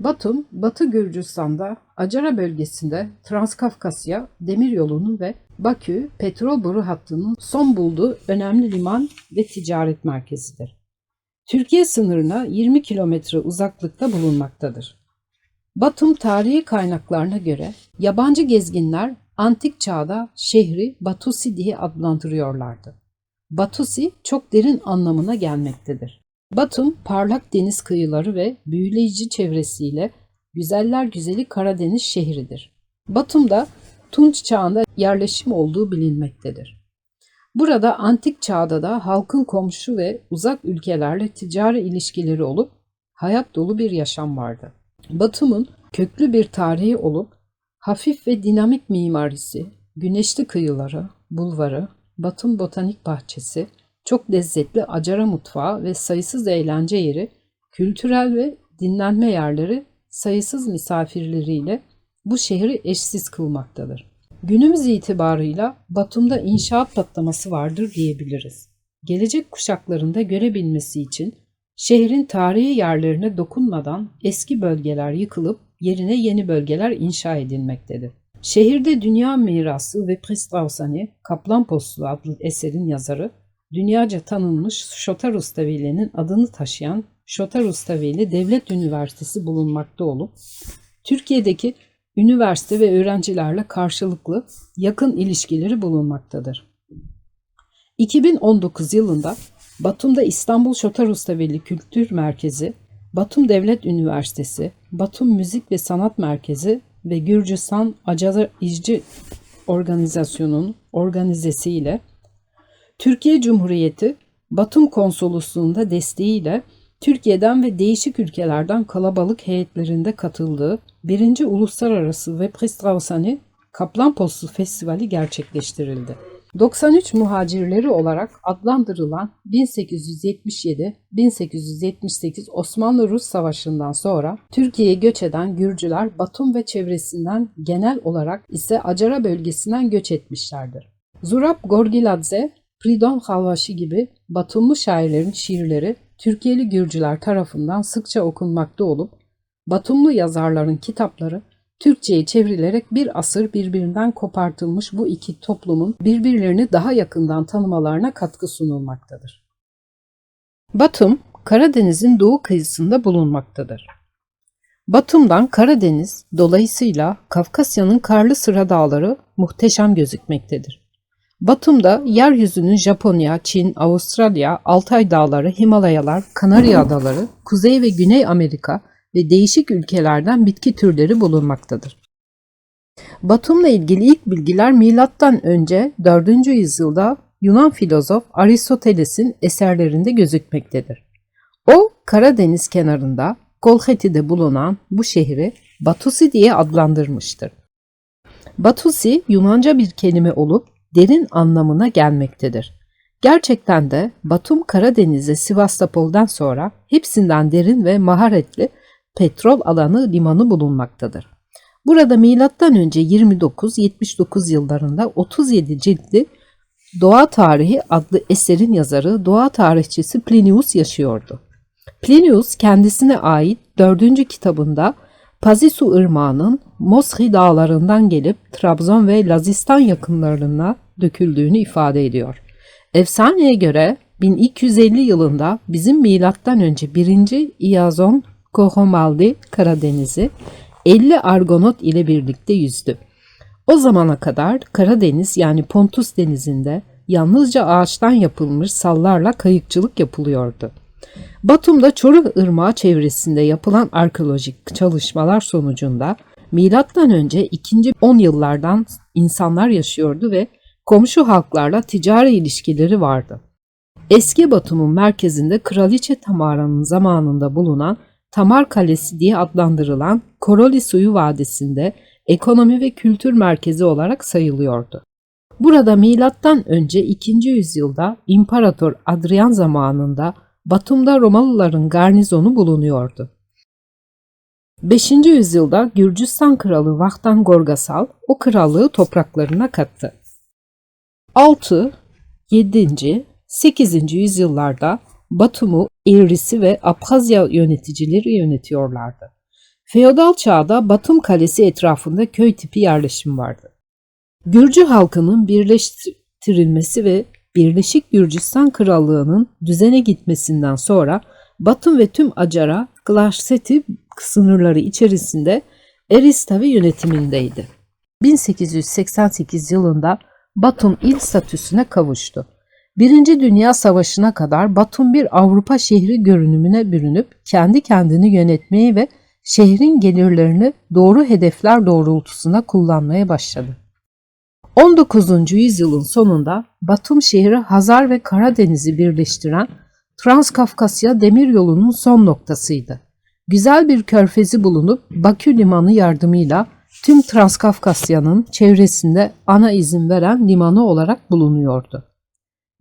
Batum, Batı Gürcistan'da Acara bölgesinde Transkafkasya demiryolunun ve Bakü petrol boru hattının son bulduğu önemli liman ve ticaret merkezidir. Türkiye sınırına 20 kilometre uzaklıkta bulunmaktadır. Batum tarihi kaynaklarına göre yabancı gezginler antik çağda şehri Batusi diye adlandırıyorlardı. Batusi çok derin anlamına gelmektedir. Batum parlak deniz kıyıları ve büyüleyici çevresiyle güzeller güzeli Karadeniz şehridir. Batum'da Tunç çağında yerleşim olduğu bilinmektedir. Burada antik çağda da halkın komşu ve uzak ülkelerle ticari ilişkileri olup hayat dolu bir yaşam vardı. Batum'un köklü bir tarihi olup hafif ve dinamik mimarisi, güneşli kıyıları, bulvarı, Batum Botanik Bahçesi, çok lezzetli acara mutfağı ve sayısız eğlence yeri, kültürel ve dinlenme yerleri sayısız misafirleriyle bu şehri eşsiz kılmaktadır. Günümüz itibarıyla Batum'da inşaat patlaması vardır diyebiliriz. Gelecek kuşaklarında görebilmesi için şehrin tarihi yerlerine dokunmadan eski bölgeler yıkılıp yerine yeni bölgeler inşa edilmektedir. Şehirde Dünya Mirası ve Pristavsani Kaplan Postu adlı eserin yazarı, dünyaca tanınmış Şotar Rustaveli'nin adını taşıyan Şotar Rustaveli Devlet Üniversitesi bulunmakta olup, Türkiye'deki üniversite ve öğrencilerle karşılıklı yakın ilişkileri bulunmaktadır. 2019 yılında Batum'da İstanbul Şotar Rustaveli Kültür Merkezi, Batum Devlet Üniversitesi, Batum Müzik ve Sanat Merkezi ve Gürcistan Acar İzci Organizasyonu'nun organizesiyle Türkiye Cumhuriyeti Batum Konsolosluğu'nda desteğiyle Türkiye'den ve değişik ülkelerden kalabalık heyetlerinde katıldığı 1. Uluslararası ve Prestravsani Kaplan Postu Festivali gerçekleştirildi. 93 muhacirleri olarak adlandırılan 1877-1878 Osmanlı-Rus Savaşı'ndan sonra Türkiye'ye göç eden Gürcüler Batum ve çevresinden genel olarak ise Acara bölgesinden göç etmişlerdir. Zurab Gorgiladze, Pridon Halvaşi gibi Batumlu şairlerin şiirleri Türkiye'li Gürcüler tarafından sıkça okunmakta olup Batumlu yazarların kitapları Türkçe'ye çevrilerek bir asır birbirinden kopartılmış bu iki toplumun birbirlerini daha yakından tanımalarına katkı sunulmaktadır. Batum, Karadeniz'in doğu kıyısında bulunmaktadır. Batum'dan Karadeniz, dolayısıyla Kafkasya'nın karlı sıra dağları muhteşem gözükmektedir. Batum'da yeryüzünün Japonya, Çin, Avustralya, Altay Dağları, Himalayalar, Kanarya Adaları, Kuzey ve Güney Amerika ve değişik ülkelerden bitki türleri bulunmaktadır. Batum'la ilgili ilk bilgiler milattan önce 4. yüzyılda Yunan filozof Aristoteles'in eserlerinde gözükmektedir. O Karadeniz kenarında Kolheti'de bulunan bu şehri Batusi diye adlandırmıştır. Batusi Yunanca bir kelime olup derin anlamına gelmektedir. Gerçekten de Batum Karadeniz'e Sivastopol'dan sonra hepsinden derin ve maharetli petrol alanı limanı bulunmaktadır. Burada milattan önce 29-79 yıllarında 37 ciltli Doğa Tarihi adlı eserin yazarı doğa tarihçisi Plinius yaşıyordu. Plinius kendisine ait dördüncü kitabında Pazisu Irmağı'nın Moskhi dağlarından gelip Trabzon ve Lazistan yakınlarına döküldüğünü ifade ediyor. Efsaneye göre 1250 yılında bizim milattan önce 1. İazon Kohomaldi Karadeniz'i 50 Argonot ile birlikte yüzdü. O zamana kadar Karadeniz yani Pontus denizinde yalnızca ağaçtan yapılmış sallarla kayıkçılık yapılıyordu. Batum'da Çoruh Irmağı çevresinde yapılan arkeolojik çalışmalar sonucunda milattan önce 2. 10 yıllardan insanlar yaşıyordu ve komşu halklarla ticari ilişkileri vardı. Eski Batum'un merkezinde Kraliçe Tamara'nın zamanında bulunan Tamar Kalesi diye adlandırılan Koroli Suyu Vadisi'nde ekonomi ve kültür merkezi olarak sayılıyordu. Burada milattan önce 2. yüzyılda İmparator Adrian zamanında Batum'da Romalıların garnizonu bulunuyordu. 5. yüzyılda Gürcistan kralı Vahtan Gorgasal o krallığı topraklarına kattı. 6, 7, 8. yüzyıllarda Batum'u Eğrisi ve Abhazya yöneticileri yönetiyorlardı. Feodal çağda Batum Kalesi etrafında köy tipi yerleşim vardı. Gürcü halkının birleştirilmesi ve Birleşik Gürcistan Krallığı'nın düzene gitmesinden sonra Batum ve tüm Acara, Glaşseti sınırları içerisinde Eristavi yönetimindeydi. 1888 yılında Batum il statüsüne kavuştu. Birinci Dünya Savaşı'na kadar Batum bir Avrupa şehri görünümüne bürünüp kendi kendini yönetmeyi ve şehrin gelirlerini doğru hedefler doğrultusunda kullanmaya başladı. 19. yüzyılın sonunda Batum şehri Hazar ve Karadeniz'i birleştiren Transkafkasya demiryolunun son noktasıydı. Güzel bir körfezi bulunup Bakü limanı yardımıyla tüm Transkafkasya'nın çevresinde ana izin veren limanı olarak bulunuyordu.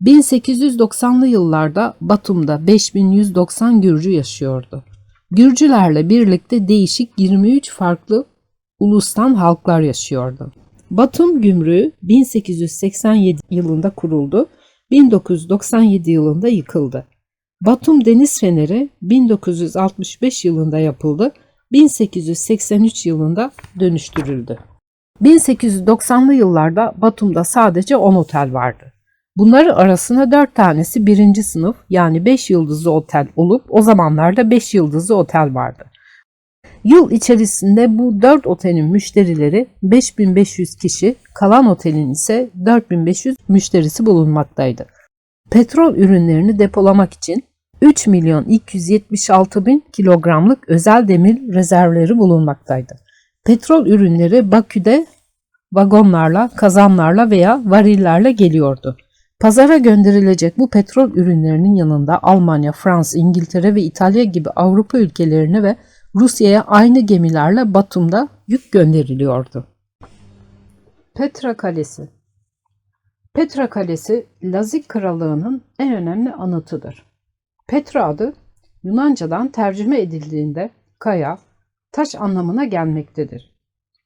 1890'lı yıllarda Batum'da 5190 Gürcü yaşıyordu. Gürcülerle birlikte değişik 23 farklı ulustan halklar yaşıyordu. Batum Gümrüğü 1887 yılında kuruldu, 1997 yılında yıkıldı. Batum Deniz Feneri 1965 yılında yapıldı, 1883 yılında dönüştürüldü. 1890'lı yıllarda Batum'da sadece 10 otel vardı. Bunların arasında 4 tanesi birinci sınıf yani 5 yıldızlı otel olup o zamanlarda 5 yıldızlı otel vardı. Yıl içerisinde bu 4 otelin müşterileri 5500 kişi, kalan otelin ise 4500 müşterisi bulunmaktaydı. Petrol ürünlerini depolamak için 3 milyon 276 bin kilogramlık özel demir rezervleri bulunmaktaydı. Petrol ürünleri Bakü'de vagonlarla, kazanlarla veya varillerle geliyordu. Pazara gönderilecek bu petrol ürünlerinin yanında Almanya, Fransa, İngiltere ve İtalya gibi Avrupa ülkelerine ve Rusya'ya aynı gemilerle Batum'da yük gönderiliyordu. Petra Kalesi Petra Kalesi Lazik Krallığı'nın en önemli anıtıdır. Petra adı Yunanca'dan tercüme edildiğinde kaya, taş anlamına gelmektedir.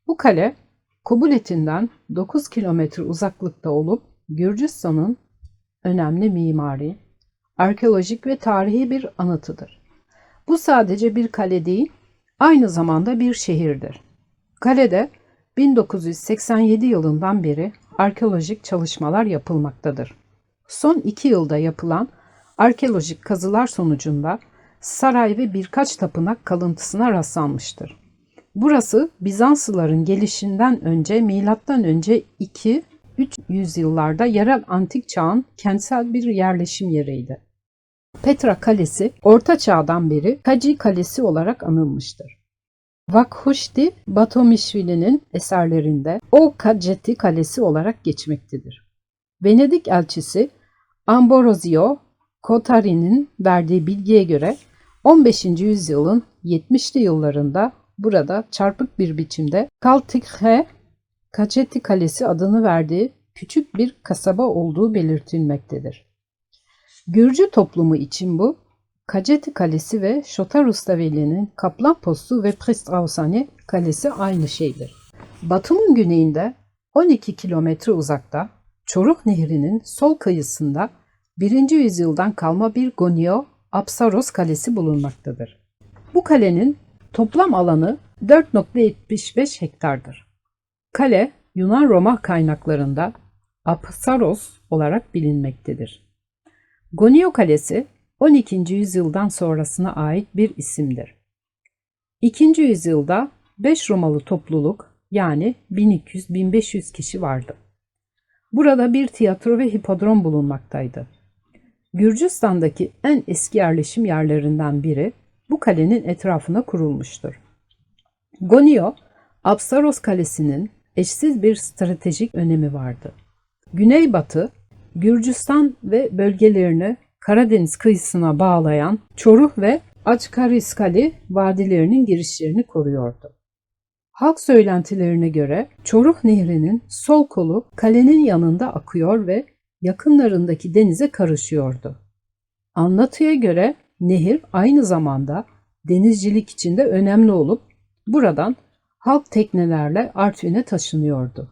Bu kale Kubuletinden 9 kilometre uzaklıkta olup Gürcistan'ın önemli mimari, arkeolojik ve tarihi bir anıtıdır. Bu sadece bir kale değil, aynı zamanda bir şehirdir. Kalede 1987 yılından beri arkeolojik çalışmalar yapılmaktadır. Son iki yılda yapılan arkeolojik kazılar sonucunda saray ve birkaç tapınak kalıntısına rastlanmıştır. Burası Bizanslıların gelişinden önce milattan önce 2 3 yüzyıllarda yerel antik çağın kentsel bir yerleşim yeriydi. Petra Kalesi Orta Çağ'dan beri Kaci Kalesi olarak anılmıştır. Vakhushti Batomishvili'nin eserlerinde O Kaceti Kalesi olarak geçmektedir. Venedik elçisi Ambrosio Cotari'nin verdiği bilgiye göre 15. yüzyılın 70'li yıllarında burada çarpık bir biçimde Kaltikhe Kaceti Kalesi adını verdiği küçük bir kasaba olduğu belirtilmektedir. Gürcü toplumu için bu, Kaceti Kalesi ve Şotar Rustaveli'nin Kaplan Postu ve Prestravsani Kalesi aynı şeydir. Batum'un güneyinde 12 kilometre uzakta Çoruk Nehri'nin sol kıyısında 1. yüzyıldan kalma bir Gonio Apsaros Kalesi bulunmaktadır. Bu kalenin toplam alanı 4.75 hektardır. Kale Yunan-Roma kaynaklarında Apsaros olarak bilinmektedir. Gonio Kalesi 12. yüzyıldan sonrasına ait bir isimdir. 2. yüzyılda 5 Romalı topluluk yani 1200-1500 kişi vardı. Burada bir tiyatro ve hipodrom bulunmaktaydı. Gürcistan'daki en eski yerleşim yerlerinden biri bu kalenin etrafına kurulmuştur. Gonio, Apsaros Kalesi'nin eşsiz bir stratejik önemi vardı. Güneybatı, Gürcistan ve bölgelerini Karadeniz kıyısına bağlayan Çoruh ve Açkariskali vadilerinin girişlerini koruyordu. Halk söylentilerine göre Çoruh Nehri'nin sol kolu kalenin yanında akıyor ve yakınlarındaki denize karışıyordu. Anlatıya göre nehir aynı zamanda denizcilik için de önemli olup buradan halk teknelerle Artvin'e taşınıyordu.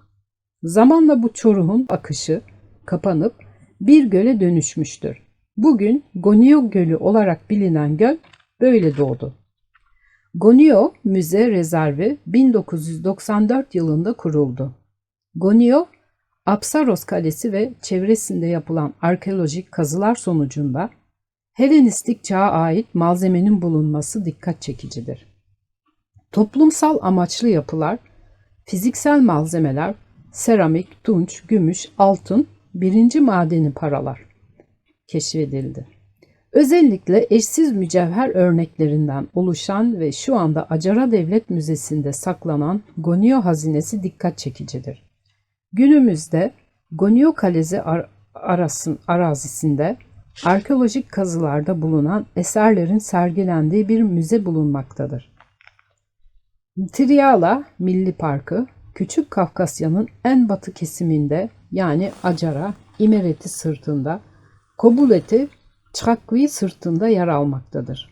Zamanla bu Çoruh'un akışı kapanıp bir göle dönüşmüştür. Bugün Gonio Gölü olarak bilinen göl böyle doğdu. Gonio Müze Rezervi 1994 yılında kuruldu. Gonio, Apsaros Kalesi ve çevresinde yapılan arkeolojik kazılar sonucunda Helenistik çağa ait malzemenin bulunması dikkat çekicidir. Toplumsal amaçlı yapılar, fiziksel malzemeler, seramik, tunç, gümüş, altın, birinci madeni paralar keşfedildi. Özellikle eşsiz mücevher örneklerinden oluşan ve şu anda Acara Devlet Müzesi'nde saklanan Gonio hazinesi dikkat çekicidir. Günümüzde Gonio Kalesi ar- arasın, arazisinde arkeolojik kazılarda bulunan eserlerin sergilendiği bir müze bulunmaktadır. Triala Milli Parkı, Küçük Kafkasya'nın en batı kesiminde yani Acara, İmereti sırtında, Kobuleti, Çakvi sırtında yer almaktadır.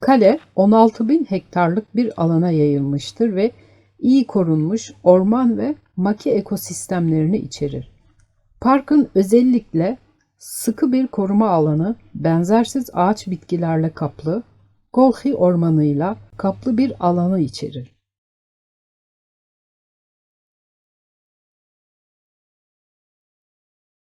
Kale 16 bin hektarlık bir alana yayılmıştır ve iyi korunmuş orman ve maki ekosistemlerini içerir. Parkın özellikle sıkı bir koruma alanı, benzersiz ağaç bitkilerle kaplı, Golhi ormanıyla kaplı bir alanı içerir.